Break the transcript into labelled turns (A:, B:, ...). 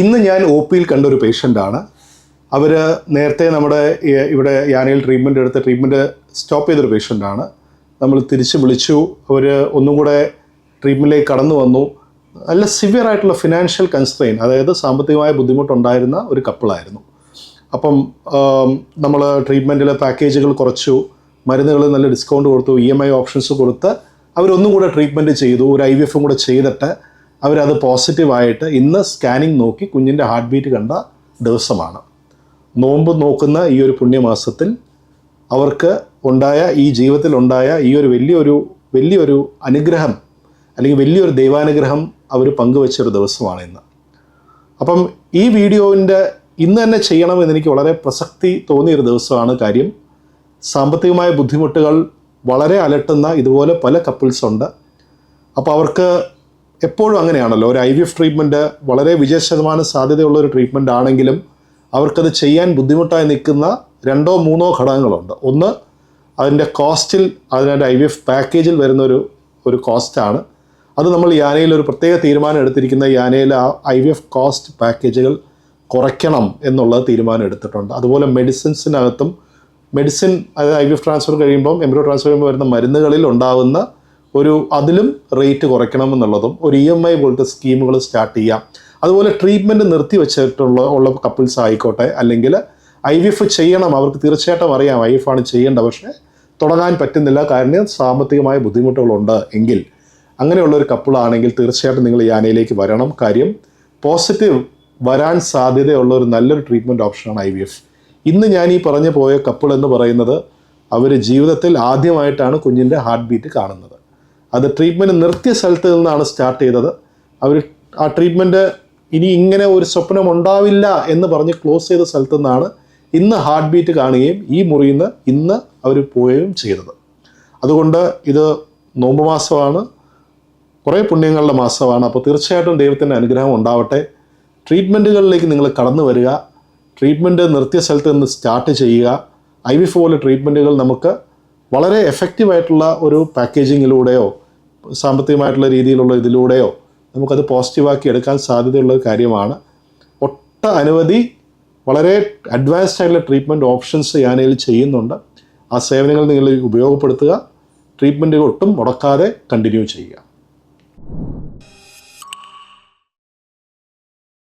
A: ഇന്ന് ഞാൻ ഒ പിയിൽ കണ്ട ഒരു പേഷ്യന്റാണ്. അവർ നേരത്തെ നമ്മുടെ ഇവിടെ യാനയിൽ ട്രീറ്റ്മെന്റ് എടുത്ത ട്രീറ്റ്മെന്റ് സ്റ്റോപ്പ് ചെയ്തൊരു പേഷ്യന്റാണ്. നമ്മൾ തിരിച്ച് വിളിച്ചു. അവർ ഒന്നും കൂടെ ട്രീറ്റ്മെന്റിലേക്ക് കടന്നു വന്നു. നല്ല സിവിയർ ആയിട്ടുള്ള ഫിനാൻഷ്യൽ കൺസ്ട്രെയിൻ അതായത് സാമ്പത്തികമായ ബുദ്ധിമുട്ടുണ്ടായിരുന്ന ഒരു കപ്പിളായിരുന്നു അപ്പം നമ്മൾ ട്രീറ്റ്മെന്റിലെ പാക്കേജുകൾ കുറച്ചു. മരുന്നുകൾ നല്ല ഡിസ്കൗണ്ട് കൊടുത്തു. ഇ എം ഐ ഓപ്ഷൻസ് കൊടുത്ത് അവരൊന്നും കൂടെ ട്രീറ്റ്മെന്റ് ചെയ്തു. ഒരു ഐ വി എഫും കൂടെ ചെയ്തിട്ട് അവരത് പോസിറ്റീവായിട്ട് ഇന്ന് സ്കാനിങ് നോക്കി കുഞ്ഞിന്റെ ഹാർട്ട് ബീറ്റ് കണ്ട ദിവസമാണ്. നോമ്പ് നോക്കുന്ന ഈ ഒരു പുണ്യമാസത്തിൽ അവർക്ക് ഉണ്ടായ ഈ ജീവിതത്തിൽ ഉണ്ടായ ഈ ഒരു വലിയൊരു വലിയൊരു അനുഗ്രഹം അല്ലെങ്കിൽ വലിയൊരു ദൈവാനുഗ്രഹം അവർ പങ്കുവെച്ചൊരു ദിവസമാണ് ഇന്ന്. അപ്പം ഈ വീഡിയോവിന്റെ ഇന്ന് തന്നെ ചെയ്യണമെന്ന് എനിക്ക് വളരെ പ്രസക്തി തോന്നിയൊരു ദിവസമാണ് കാര്യം. സാമ്പത്തികമായ ബുദ്ധിമുട്ടുകൾ വളരെ അലട്ടുന്ന ഇതുപോലെ പല കപ്പിൾസ് ഉണ്ട്. അപ്പോൾ അവർക്ക് എപ്പോഴും അങ്ങനെയാണല്ലോ. ഒരു ഐ വി എഫ് ട്രീറ്റ്മെന്റ് വളരെ വിജയ ശതമാനം സാധ്യതയുള്ള ഒരു ട്രീറ്റ്മെന്റ് ആണെങ്കിലും അവർക്കത് ചെയ്യാൻ ബുദ്ധിമുട്ടായി നിൽക്കുന്ന രണ്ടോ മൂന്നോ ഘടകങ്ങളുണ്ട്. ഒന്ന് അതിന്റെ കോസ്റ്റിൽ അതിന്റെ ഐ വി എഫ് പാക്കേജിൽ വരുന്ന ഒരു ഒരു കോസ്റ്റാണ് അത് നമ്മൾ യാനയിൽ ഒരു പ്രത്യേക തീരുമാനം എടുത്തിരിക്കുന്ന യാനയിൽ ആ ഐ വി എഫ് കോസ്റ്റ് പാക്കേജുകൾ കുറയ്ക്കണം എന്നുള്ളത് തീരുമാനം എടുത്തിട്ടുണ്ട്. അതുപോലെ മെഡിസിൻസിനകത്തും മെഡിസിൻ അതായത് ഐ വി എഫ് ട്രാൻസ്ഫർ കഴിയുമ്പം എംബ്രോ ട്രാൻസ്ഫർ കഴിയുമ്പോൾ വരുന്ന മരുന്നുകളിൽ ഉണ്ടാകുന്ന ഒരു അതിലും റേറ്റ് കുറയ്ക്കണം എന്നുള്ളതും ഒരു ഇ എം ഐ പോലത്തെ സ്കീമുകൾ സ്റ്റാർട്ട് ചെയ്യാം. അതുപോലെ ട്രീറ്റ്മെന്റ് നിർത്തി വെച്ചിട്ടുള്ള ഉള്ള കപ്പിൾസ് ആയിക്കോട്ടെ അല്ലെങ്കിൽ ഐ വി എഫ് ചെയ്യണം. അവർക്ക് തീർച്ചയായിട്ടും അറിയാം ഐ എഫ് ആണ് ചെയ്യേണ്ടത്. പക്ഷേ തുടങ്ങാൻ പറ്റുന്നില്ല. കാരണം സാമ്പത്തികമായ ബുദ്ധിമുട്ടുകളുണ്ട് എങ്കിൽ അങ്ങനെയുള്ള ഒരു കപ്പിളാണെങ്കിൽ തീർച്ചയായിട്ടും നിങ്ങൾ ഈ ആനയിലേക്ക് വരണം. കാര്യം പോസിറ്റീവ് വരാൻ സാധ്യതയുള്ള ഒരു നല്ലൊരു ട്രീറ്റ്മെന്റ് ഓപ്ഷനാണ് ഐ വി എഫ് ഇന്ന് ഞാൻ ഈ പറഞ്ഞു പോയ കപ്പിൾ എന്ന് പറയുന്നത് അവർ ജീവിതത്തിൽ ആദ്യമായിട്ടാണ് കുഞ്ഞിന്റെ ഹാർട്ട് ബീറ്റ് കാണുന്നത്. അത് ട്രീറ്റ്മെന്റ് നിർത്തിയ സ്ഥലത്ത് നിന്നാണ് സ്റ്റാർട്ട് ചെയ്തത്. അവർ ആ ട്രീറ്റ്മെന്റ് ഇനി ഇങ്ങനെ ഒരു സ്വപ്നം ഉണ്ടാവില്ല എന്ന് പറഞ്ഞ് ക്ലോസ് ചെയ്ത സ്ഥലത്ത് നിന്നാണ് ഇന്ന് ഹാർട്ട് ബീറ്റ് കാണുകയും ഈ മുറിയിൽ നിന്ന് ഇന്ന് അവർ പോവുകയും ചെയ്തത്. അതുകൊണ്ട് ഇത് നോമ്പ് മാസമാണ്. കുറേ പുണ്യങ്ങളുടെ മാസമാണ്. അപ്പോൾ തീർച്ചയായിട്ടും ദൈവത്തിന്റെ അനുഗ്രഹം ഉണ്ടാവട്ടെ. ട്രീറ്റ്മെന്റുകളിലേക്ക് നിങ്ങൾ കടന്നു വരിക. ട്രീറ്റ്മെന്റ് നിർത്തിയ സ്ഥലത്ത് നിന്ന് സ്റ്റാർട്ട് ചെയ്യുക. ഐ വി ഫോലെ ട്രീറ്റ്മെന്റുകൾ നമുക്ക് വളരെ എഫക്റ്റീവായിട്ടുള്ള ഒരു പാക്കേജിങ്ങിലൂടെയോ സാമ്പത്തികമായിട്ടുള്ള രീതിയിലുള്ള ഇതിലൂടെയോ നമുക്കത് പോസിറ്റീവാക്കി എടുക്കാൻ സാധ്യതയുള്ള കാര്യമാണ്. ഒട്ട അനവധി വളരെ അഡ്വാൻസ്ഡ് ആയിട്ടുള്ള ട്രീറ്റ്മെന്റ് ഓപ്ഷൻസ് യാനയിൽ ചെയ്യുന്നുണ്ട്. ആ സേവനങ്ങൾ നിങ്ങൾ ഉപയോഗപ്പെടുത്തുക. ട്രീറ്റ്മെന്റുകൾ ഒട്ടും മുടക്കാതെ കണ്ടിന്യൂ ചെയ്യുക.